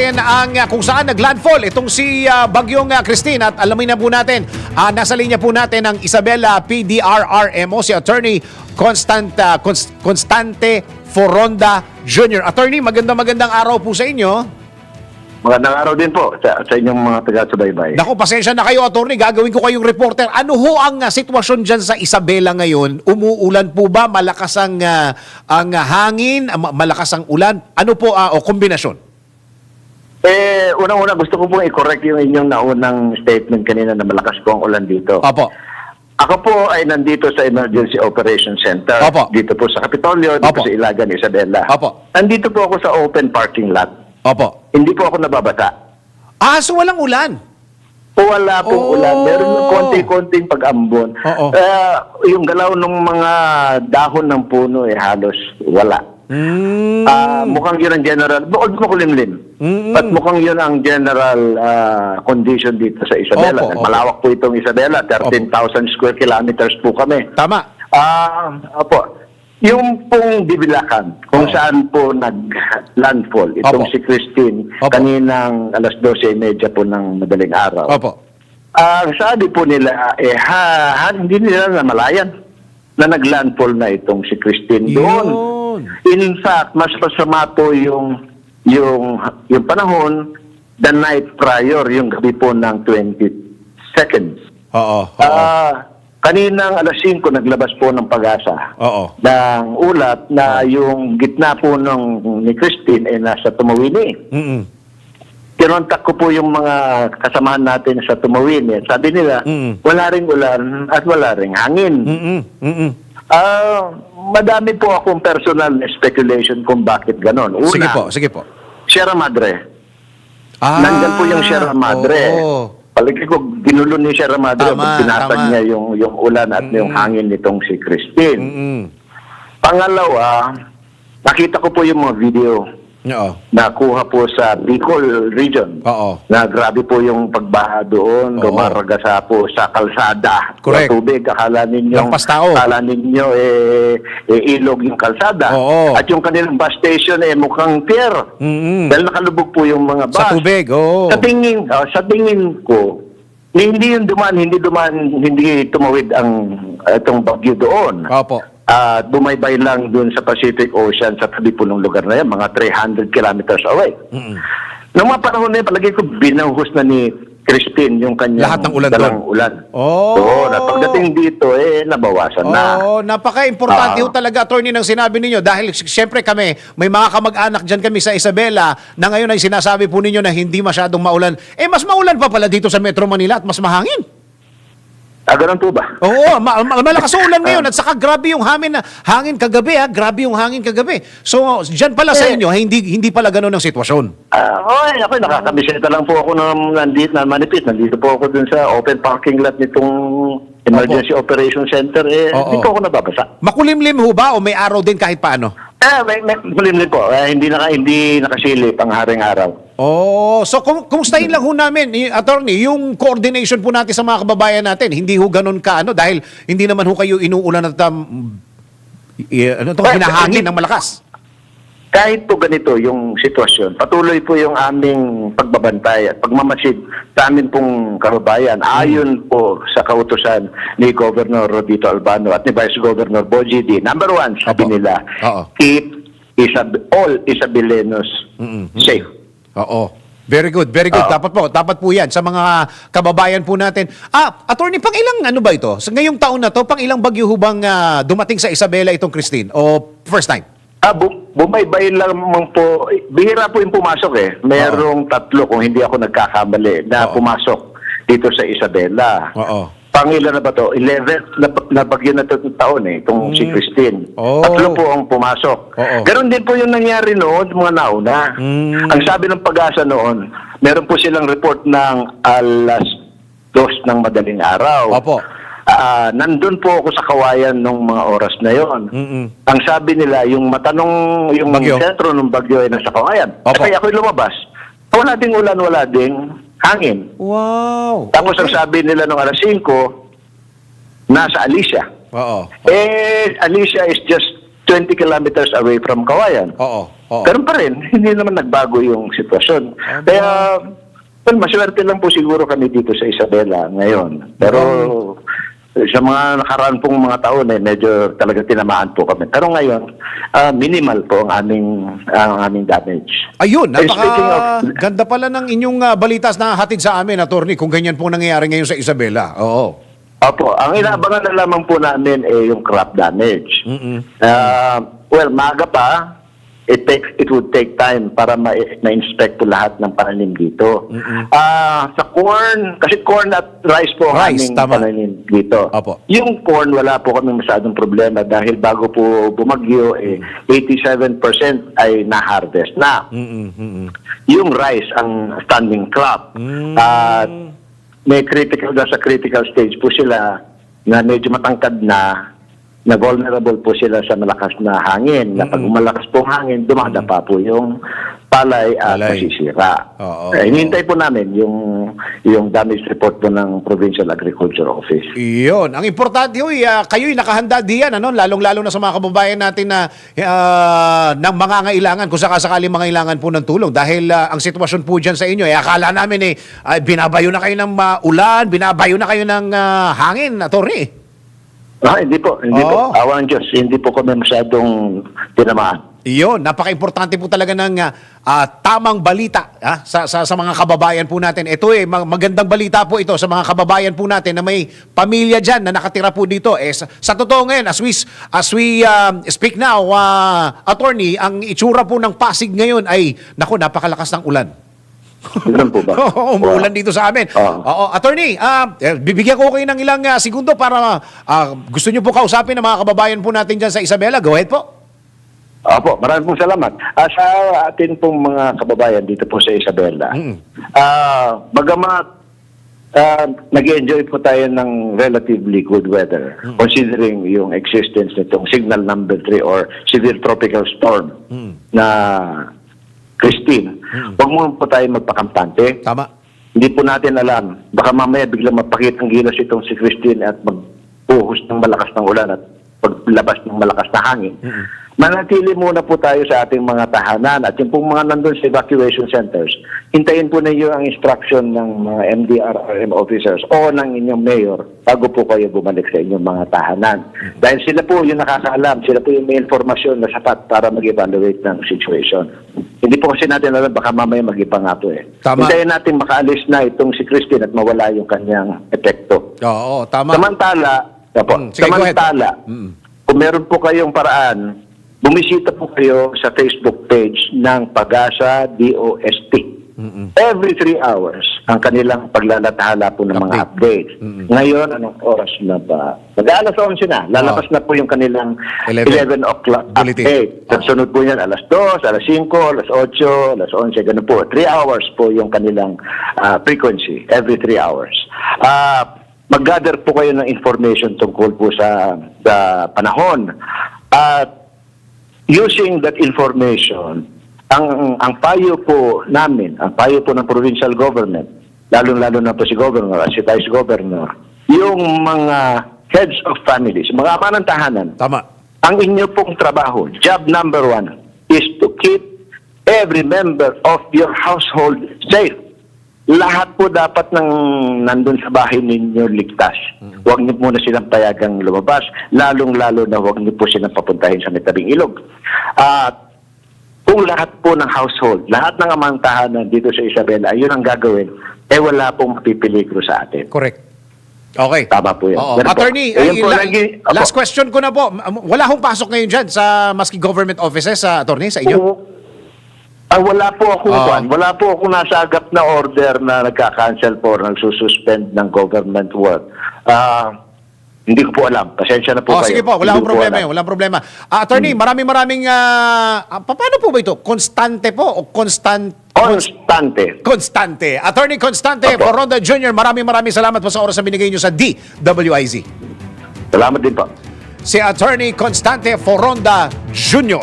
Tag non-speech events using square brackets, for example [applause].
natin ang ah, kung saan naglandfall itong si ah, Bagyong ah, Christine at alamin na po natin, ah, nasa linya po natin ang Isabela PDRRMO, si Attorney Constant, Cons- Constante Foronda Jr. Attorney, magandang magandang araw po sa inyo. Magandang araw din po sa, sa inyong mga taga-subaybay. Naku, pasensya na kayo, attorney. Gagawin ko kayong reporter. Ano ho ang ah, sitwasyon dyan sa Isabela ngayon? Umuulan po ba? Malakas ang, ah, ang hangin? Ma- Malakas ang ulan? Ano po, ah, o kombinasyon? Eh, unang-una gusto ko pong i-correct yung inyong naunang statement kanina na malakas po ang ulan dito. Opo. Ako po ay nandito sa Emergency Operations Center. Opo. Dito po sa Kapitolyo, dito Opo. sa Ilagan, Isabela. Opo. Nandito po ako sa open parking lot. Opo. Hindi po ako nababasa. Ah, so walang ulan? Wala pong Oh. ulan. Meron yung konti-konting pag-ambon. Oo. Eh, yung galaw ng mga dahon ng puno eh halos wala. Mm. Ah, mukhang yun ang general, bukod makulimlim. Mm-mm. At mukhang yun ang general ah, condition dito sa Isabela. Opo, opo. Malawak po itong Isabela, 13,000 square kilometers po kami. Tama. Ah, opo. Yung pong bibilakan, kung Oo. saan po nag-landfall, itong Opo. si Christine, Opo. kaninang alas 12.30 po ng madaling araw. Opo. Ang sabi po nila, eh, ha, ha, hindi nila namalayan na nag-landfall na itong si Christine doon. Yun. In fact, mas masama po yung, yung, yung panahon the night prior, yung gabi po ng 20 seconds. Oo. Oo. Ah, kaninang alas 5, naglabas po ng pag-asa Oo. ng ulat na yung gitna po ng ni Christine ay nasa Tumawini. Mm-mm. Kinontak ko po yung mga kasamahan natin sa Tumawini. Sabi nila, Mm. wala ring ulan at wala ring hangin. Mm-mm. Mm-mm. Ah, madami po akong personal speculation kung bakit ganon. Una, Sige po, sige po. Sierra Madre. Ah, Nandyan po yung Sierra Madre. oo. Palagi ko, ginulo ni Sierra Madre Tama, pinatag tama. niya yung, yung ulan at yung hangin nitong si Christine. Mm-mm. Pangalawa, nakita ko po yung mga video Oo. na kuha po sa Bicol region. Oo. Na grabe po yung pagbaha doon, Oo. gumaragasa po sa kalsada. Correct. Sa tubig, akala ninyo, Lampas tao. akala ninyo eh, eh, ilog yung kalsada. Oo. At yung kanilang bus station eh mukhang pier. Mm-mm. Dahil nakalubog po yung mga bus. Sa tubig, oo. Sa tingin, ah, sa tingin ko, hindi yung dumaan, hindi dumaan, hindi tumawid ang ah, itong bagyo doon. Opo. At bumaybay lang dun sa Pacific Ocean sa tabi po ng lugar na yan, mga 300 kilometers away. Mm-mm. Noong mga panahon na yun, palagi ko binuhos na ni Christine yung kanyang Lahat ng ulan dalang doon. ulan. Oh. Oo, at pagdating dito, eh, nabawasan na. Oo, napaka-importante Ah. ho talaga, attorney, ng sinabi ninyo. Dahil siyempre kami, may mga kamag-anak dyan kami sa Isabela na ngayon ay sinasabi po ninyo na hindi masyadong maulan. Eh, mas maulan pa pala dito sa Metro Manila at mas mahangin. Ah, ganun po ba? Oo, ma- ma- malakas ang ulan ngayon at saka grabe yung hangin, na, hangin kagabi ha, grabe yung hangin kagabi. So, dyan pala sa Eh. inyo, hindi hindi pala ganun ang sitwasyon. Ah, okay, ako nakakabisita lang po ako ng nandito na manipis. Nandito po ako dun sa open parking lot nitong Emergency Operation Center. Eh, Oo. hindi po ako nababasa. Makulimlim ho ba o may araw din kahit paano? Eh, may, may kulimlim po. Eh, hindi, naka, hindi nakasilip ang haring araw. Oh, so kum kumustahin lang ho namin, attorney, yung coordination po natin sa mga kababayan natin. Hindi ho ganun ka ano dahil hindi naman ho kayo inuulan at um, i- ano to, hinahangin ng malakas. Kahit po ganito yung sitwasyon, patuloy po yung aming pagbabantay at pagmamasid sa amin pong kababayan ayon po sa kautusan ni Governor Rodito Albano at ni Vice Governor Boji D. Number one, sabi Opo. nila, Oo. keep Isab all Isabellanos Mm-mm. safe. Oo. Very good, very good. Oo. Dapat po, dapat po 'yan sa mga kababayan po natin. Ah, attorney, pang ilang ano ba ito? Sa ngayong taon na to, pang ilang bagyo ho bang ah, dumating sa Isabela itong Christine o first time? Ah, bu- bumaybay lamang po. Bihira po yung pumasok eh. Merong tatlo kung hindi ako nagkakamali na Oo. pumasok dito sa Isabela. Oo. Pangilan na ba to? 11 na, na bagyo na to taon eh, itong si Mm. Christine. Oh. Tatlo po ang pumasok. Oo. Ganon din po yung nangyari noon, mga nauna. Mm. Ang sabi ng pag-asa noon, meron po silang report ng alas dos ng madaling araw. Opo. Ah, nandun po ako sa kawayan nung mga oras na yon. Mm-mm. Ang sabi nila, yung matanong, yung Bagyo. sentro ng bagyo ay nasa kawayan. Opo. Kaya ako'y lumabas. Wala ding ulan, wala ding hangin. Wow. Tapos ang sabi nila nung alas 5, nasa Alicia. Oo. Eh, Alicia is just 20 kilometers away from Kawayan. Oo. Oo. Ganun pa rin, [laughs] hindi naman nagbago yung sitwasyon. Aba. Kaya, well, maswerte lang po siguro kami dito sa Isabela ngayon. Pero sa mga nakaraan pong mga taon, eh, medyo talaga tinamaan po kami. Pero ngayon, ah, minimal po ang aming, ang aming damage. Ayun, Eh, napaka of- ganda pala ng inyong ah, balitas na hatid sa amin, attorney, kung ganyan po nangyayari ngayon sa Isabela. Oo. Opo, ang inaabangan na lamang po namin ay yung crop damage. Mm-mm. Ah, well, maaga pa, it takes it would take time para ma- ma-inspect po lahat ng pananim dito. Ah, sa corn, kasi corn at rice po ang Rice, aming tama. pananim dito. Opo. Yung corn, wala po kami masyadong problema dahil bago po bumagyo, eh, 87% ay na-harvest na. Mm-mm, mm-mm. Yung rice ang standing crop. Mm. At may critical, sa critical stage po sila na medyo matangkad na na vulnerable po sila sa malakas na hangin. Na pag malakas po ang hangin, dumadapa po yung palay at Palay. masisira. Oo. Eh, hinihintay po namin yung yung damage report po ng Provincial Agriculture Office. Iyon. Ang importante, huy, ah, kayo'y nakahanda diyan, ano? lalong-lalo na sa mga kababayan natin na ah, ng mga ngailangan, kung sakasakali mga ngailangan po ng tulong. Dahil ah, ang sitwasyon po dyan sa inyo, eh, akala namin eh, ay, binabayo na kayo ng ah, ulan, binabayo na kayo ng ah, hangin, attorney. Ah, hindi po, hindi Oo. po. Awan ng Diyos, hindi po kami masyadong tinamaan. Iyon, napaka-importante po talaga ng ah, ah, tamang balita ah, sa, sa, sa mga kababayan po natin. Ito eh, mag- magandang balita po ito sa mga kababayan po natin na may pamilya dyan na nakatira po dito. Eh, sa, sa totoo ngayon, as we, as we um, speak now, ah, attorney, ang itsura po ng Pasig ngayon ay, naku, napakalakas ng ulan. Ganun po ba? [laughs] Oo, umuulan dito sa amin. Oo. Oo, attorney, ah, eh, bibigyan ko kayo ng ilang ah, segundo para ah, gusto nyo po kausapin ng mga kababayan po natin dyan sa Isabela. Go ahead po. Opo, maraming pong salamat. Ah, sa atin pong mga kababayan dito po sa Isabela, Mm. ah, bagamat ah, nag-enjoy po tayo ng relatively good weather, considering yung existence nitong signal number 3 or severe tropical storm na Christine, huwag mo po tayo magpakampante. Tama. Hindi po natin alam. Baka mamaya biglang mapakitang gilas itong si Christine at magpuhos ng malakas ng ulan at paglabas ng malakas na hangin. Manatili muna po tayo sa ating mga tahanan at yung pong mga nandun sa evacuation centers, hintayin po ninyo ang instruction ng mga MDRRM officers o ng inyong mayor bago po kayo bumalik sa inyong mga tahanan. Dahil sila po yung nakakaalam, sila po yung may informasyon na sapat para mag-evaluate ng situation. Hindi po kasi natin alam, baka mamaya mag-iba nga po eh. Tama. Hintayin natin makaalis na itong si Christine at mawala yung kanyang epekto. Oo, tama. Samantala, Opo, Mm, sige, samantala, Mm. kung meron po kayong paraan, bumisita po kayo sa Facebook page ng Pagasa DOST. Every three hours, ang kanilang paglalathala po ng mga Update. updates. Ngayon, anong oras na ba? Mag-aalas 11 na. Lalabas na po yung kanilang 11 11, o'clock Bulletin. update. At Oo. sunod po yan, alas 2, alas 5, alas 8, alas 11, ganun po. Three hours po yung kanilang ah, frequency, every three hours. Ah, mag-gather po kayo ng information tungkol po sa, sa panahon. At using that information, ang ang payo po namin, ang payo po ng provincial government, lalong-lalo na po si governor si vice governor, yung mga heads of families, mga ama ng tahanan, Tama. ang inyo pong trabaho, job number one, is to keep every member of your household safe. Lahat po dapat ng nandun sa bahay ninyo ligtas. Huwag niyo muna silang payagang lumabas, lalong-lalo na huwag niyo po silang papuntahin sa may tabing ilog. At kung lahat po ng household, lahat ng amang tahanan dito sa Isabela, yun ang gagawin, eh wala pong mapipiligro sa atin. Correct. Okay. Tama po yun. Oo. Ganun po. Attorney, Ayun ay, po, la- lagi- last question ko na po. Wala hong pasok ngayon dyan sa maski government offices, sa attorney, sa inyo? Oo. Ah, wala po ako, Oo. Juan. wala po ako nasa agap na order na nagka-cancel po, nagsususpend ng government work. Ah, hindi ko po alam. Pasensya na po Oh, kayo. sige po, wala Hindi akong ko problema alam. yun, walang problema. Ah, attorney, maraming maraming ah, ah, pa- paano po ba ito? Constante po o constant Constante. Constante. Attorney Constante Opo. Foronda Jr., maraming maraming salamat po sa oras na binigay niyo sa DWIZ. Salamat din po. Si Attorney Constante Foronda Jr.